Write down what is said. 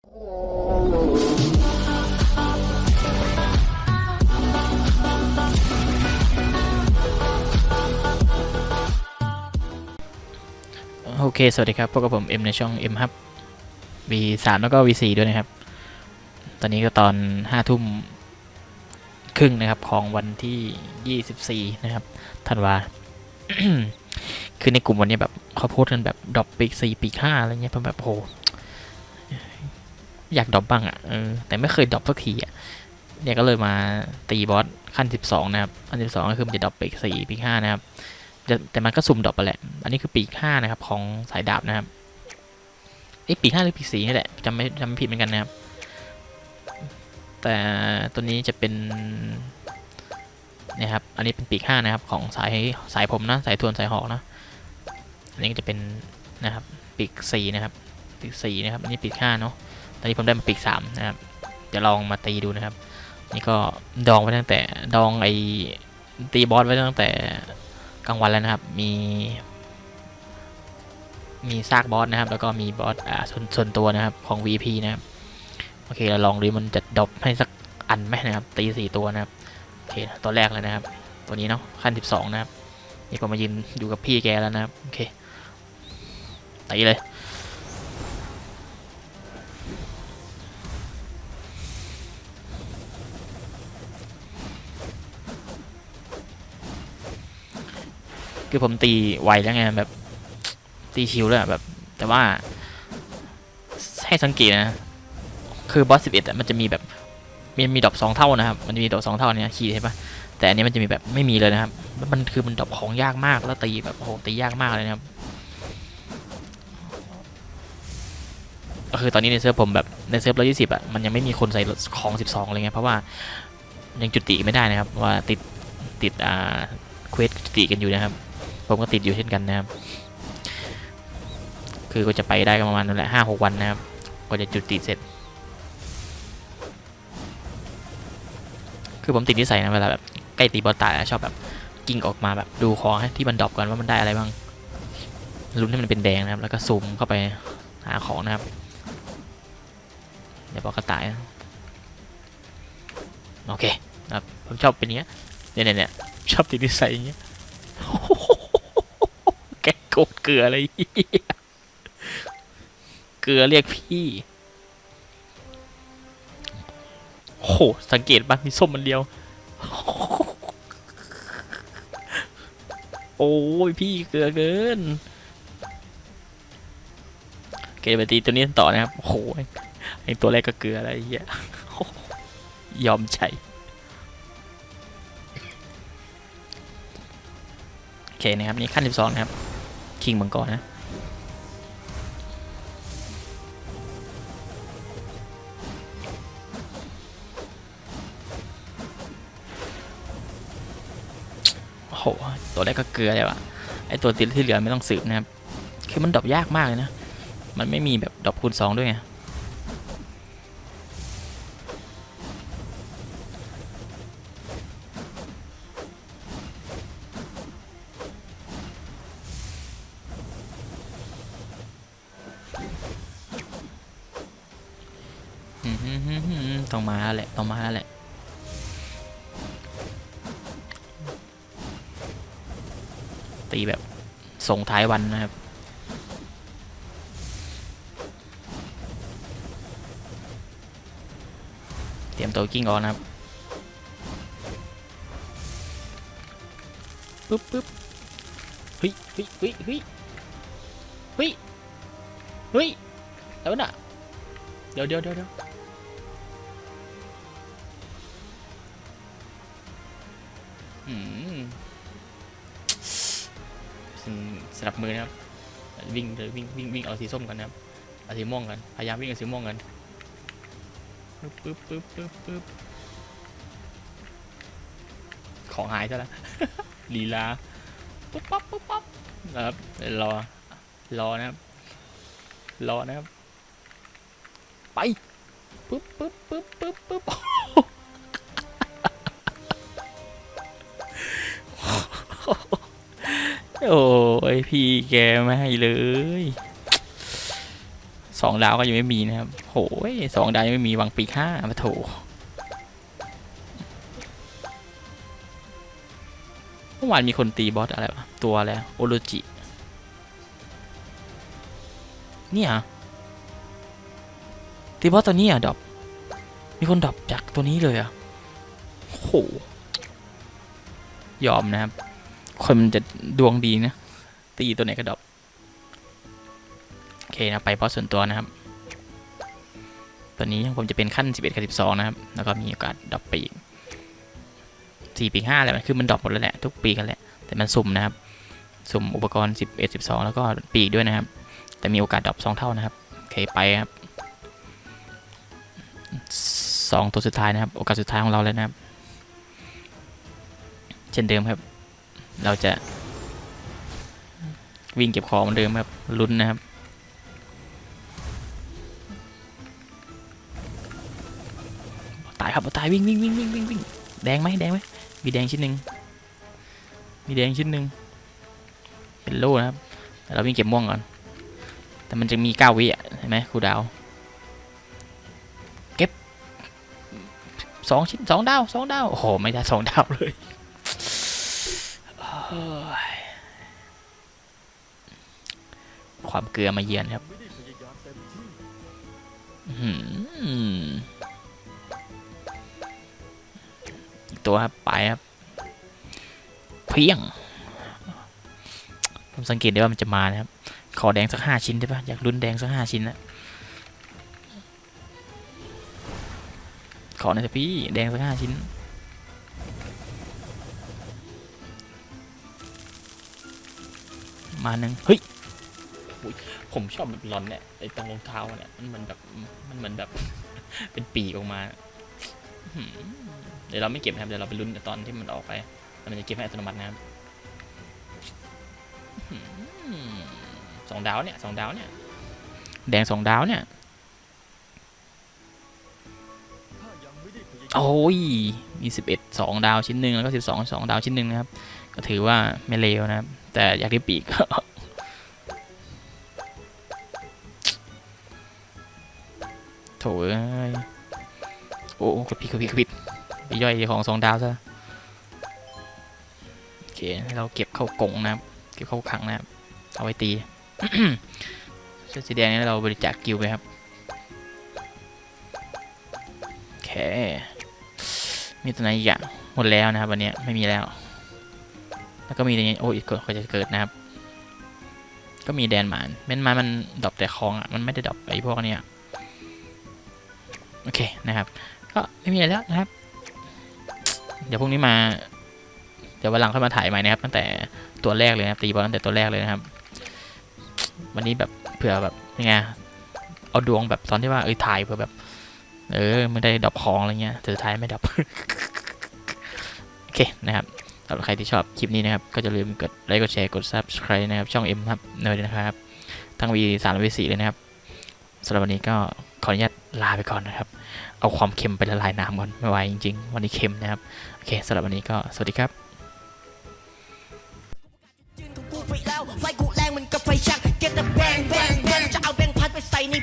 โอเค สวัสดีครับพบกับผม M ในช่อง M Hub V3 แล้วก็ V4 ด้วยนะครับ ตอนนี้ก็ตอน5ทุ่มครึ่งนะครับของวันที่ 24 นะครับธันวา คือในกลุ่มวันนี้แบบเขาโพสกันแบบดรอปปีก4ปีก5อะไรเงี้ยผมแบบโห อยากดรอปบ้างอะ่ะเออแต่ไม่เคยดรอปสักทีอะ่ะเนี่ยก็เลยมาตีบอสขั้น 12 นะครับขั้น 12 ก็คือมันจะดรอปปีก4ปีก5นะครับจะแต่มันก็สุ่มดรอปไปแหละ อันนี้คือปีกห้านะครับของสายดาบนะครับไอ้ปีกห้าหรือปีกสี่นี่แหละจำไม่จำไม่ผิดเหมือนกันนะครับ แต่ตัวนี้จะเป็นนะครับ อันนี้เป็นปีกห้านะครับของสายสายผมนะสายทวนสายหอกนะอันนี้ก็จะเป็นนะครับปีกสี่นะครับปีกสี่นะครับอันนี้ปีกห้าเนาะ ตอนนี้ผมได้มาปีกสามนะครับจะลองมาตีดูนะครับ นี่ก็ดองไว้ตั้งแต่ดองไอตีบอสไว้ตั้งแต่กลางวันแล้วนะครับ มี มีซากบอสนะครับ แล้วก็มีบอสอ่าส่วนส่วนตัวนะครับของ VP นะครับ โอเคเราลองดูมันจะดรอปให้สักอันไหมนะครับ ตีสี่ตัวนะครับโอเคตัวแรกเลยนะครับ ตัวนี้เนาะขั้นสิบสองนะครับนี่ผมมายืนอยู่กับพี่แกแล้วนะครับ โอเคตีเลย คือผมตีไวแล้วไงแบบ ตีชิวเลยอะแบบ แต่ว่า ให้สังเกตนะ คือบอสสิบเอ็ดมันจะมีแบบมีมีดรอปสองเท่านะครับ มันจะมีดรอปสองเท่าเนี่ยขีดใช่ปะแต่อันนี้มันจะมีแบบไม่มีเลยนะครับ มันคือมันดรอปของยากมากแล้วตีแบบโอ้โหตียากมากเลยนะครับก็คือตอนนี้ในเซิร์ฟผมแบบในเซิร์ฟร้อยยี่สิบอะมันยังไม่มีคนใส่ของสิบสองอะไงเพราะว่ายังจุติไม่ได้นะครับว่าติดติดอ่าเควสจุติกันอยู่นะครับ ผมก็ติดอยู่เช่นกันนะครับ คือก็จะไปได้ประมาณนั่นแหละห้าหกวันนะครับ ก็จะจุดติดเสร็จ คือผมติดนิสัยนะเวลาแบบใกล้ตีบอลตายชอบแบบกิ้งออกมาแบบดูของให้ที่มันดรอปก่อนว่ามันได้อะไรบ้างลุ้นให้มันเป็นแดงนะครับ แล้วก็ซูมเข้าไปหาของนะครับเดี๋ยวบอกก็ตายนะโอเคครับผมชอบเป็นอย่างเงี้ยเนี่ยเนี่ยชอบติดนิสัยอย่างเงี้ย กโกดเกลืออะไรเหี้ยเกลือเรียกพี่โหสังเกตบ้างมีส้มมันเดียว โอ้ยพี่เกลือเกินโอเคไปตีตัวนี้ต่อนะครับโอ้โหไอตัวแรกก็เกลืออะไรเหี้ยยอมใช้โอเคนะครับนี่ขั้น 12 นะครับ คิงมังกรนะโอ้โหตัวแรกก็เกลือเลยว่ะไอตัวติดที่เหลือไม่ต้องสืบนะครับ คือมันดรอปยากมากเลยนะ มันไม่มีแบบดรอปคูณ2ด้วยไง ต้องมาแล้วแหละ ต้องมาแล้วแหละ ตีแบบส่งท้ายวันนะครับ เตรียมตัวกิ้งออนนะครับปึ๊บปึ๊บเฮ้ยเฮ้ยเฮ้ยเฮ้ยเฮ้ยเฮ้ยแล้วน่ะ เดี๋ยวเดี๋ยวเดี๋ยว สนับมือนะครับ วิ่งเลยวิ่งวิ่งวิ่งเอาสีส้มกันนะครับเอาสีม่วงกันพยายามวิ่งเอาสีม่วงกันปึ๊บปึ๊บปึ๊บปึ๊บปึ๊บของหายซะแล้วลีลาปุ๊บปั๊บปุ๊บปั๊บนะครับรอรอนะครับรอนะครับไปปึ๊บปึ๊บปึ๊บปึ๊บปึ๊บ โอ้ยพี่แกไม่ให้เลยสองดาวก็ยังไม่มีนะครับโหยสองดาวยังไม่มีวางปีกห้ามาโถเมื่อวานมีคนตีบอสอะไรวะตัวอะไรโอโรจิ เนี่ยตีบอสตัวนี้อะดอปมีคนดอปจากตัวนี้เลยอะโอ้โหยอมนะครับ คนมันจะดวงดีนะ ตีตัวไหนก็ดรอปโอเคนะไปบอสส่วนตัวนะครับ ตัวนี้ผมจะเป็นขั้น 11กับ12 นะครับ แล้วก็มีโอกาสดรอปไปอีก4ปี5อะไรมันคือมันดรอปหมดแล้วแหละทุกปีกันแหละ แต่มันสุ่มนะครับ สุ่มอุปกรณ์ 11 12 แล้วก็ปีกด้วยนะครับ แต่มีโอกาสดรอป2เท่านะครับโอเคไปครับสองตัวสุดท้ายนะครับ โอกาสสุดท้ายของเราแล้วนะครับ เช่นเดิมครับ เราจะ วิ่งเก็บของเหมือนเดิมครับลุ้นนะครับตายครับตายวิ่งวิ่งวิ่งวิ่งวิ่งวิ่งแดงไหมแดงไหมมีแดงชิ้นหนึ่งมีแดงชิ้นหนึ่งเป็นโล่นะครับแต่เราวิ่งเก็บม่วงก่อน แต่มันจะมีเก้าวิอะเห็นไหมครูดาวเก็บสองชิ้นสองดาวสองดาวโอ้โหไม่ได้สองดาวเลย ความเกลือมาเยือนครับอีกตัวครับ ไปครับ เพียง ผมสังเกตได้ว่ามันจะมานะครับ ขอแดงสักห้าชิ้นได้ปะอยากลุ้นแดงสักห้าชิ้นนะขอหน่อยเถอะพี่ แดงสักห้าชิ้น มาหนึ่งเฮ้ยอุ๊ยผมชอบแบบร้อนเนี่ยไอ้ตรงรองเท้าเนี่ยมันเหมือนแบบมันเหมือนแบบ เป็นปีกออกมาอื้อหือเดี๋ยวเราไม่เก็บนะครับเดี๋ยวเราไปลุ้นตอนที่มันออกไปแล้วมันจะเก็บให้อัตโนมัตินะครับอื้อหือสองดาวเนี่ยสองดาวเนี่ย แดงสองดาวเนี่ยโอ้ยมีสิบเอ็ดสองดาวชิ้นหนึ่งแล้วก็สิบสองสองดาวชิ้นหนึ่งนะครับก็ ถือว่าไม่เลวนะครับ แต่อยากได้ปีกโถเอ้ยโอ้กดผิดกดผิดกดผิดไปย่อยของสองดาวซะโอเคเราเก็บเข้ากงนะครับ เก็บเข้าขังนะครับ เอาไว้ตีเสื้อสีแดงนี่เราบริจาคกิวไปครับโอเคมีตัวไหนอีกอะหมดแล้วนะครับวันนี้ไม่มีแล้ว แล้วก็มีตัวนี้โอ้ยเกิดเขาจะเกิดนะครับ ก็มีแดนมานแมนมานมันดรอปแต่ของอะมันไม่ได้ดรอปไอ้พวกเนี้ยโอเคนะครับ ก็ไม่มีอะไรแล้วนะครับ เดี๋ยวพรุ่งนี้มา เดี๋ยววันหลังค่อยมาถ่ายใหม่นะครับ ตั้งแต่ตัวแรกเลยนะครับตีบอลตั้งแต่ตัวแรกเลยนะครับ วันนี้แบบเผื่อแบบยังไงเอาดวงแบบตอนที่ว่าเอ้ยถ่ายเผื่อแบบ เออไม่ได้ดับของอะไรเงี้ยแต่สุดท้ายไม่ดับ โอเคนะครับ สำหรับใครที่ชอบคลิปนี้นะครับ ก็จะลืมกดไลค์กดแชร์กด subscribe นะครับ ช่อง M ครับเนยนะครับ ทั้ง V สามและ V สี่เลยนะครับสำหรับวันนี้ก็ขออนุญาตลาไปก่อนนะครับ เอาความเค็มไปละลายน้ำก่อนไม่ไหวจริง ๆ วันนี้เค็มนะครับ โอเคสำหรับวันนี้ก็สวัสดีครับไฟกูแรงมันกับไฟชัก Get the bang bang bang จะเอาแบงค์พัดไปใส่ใน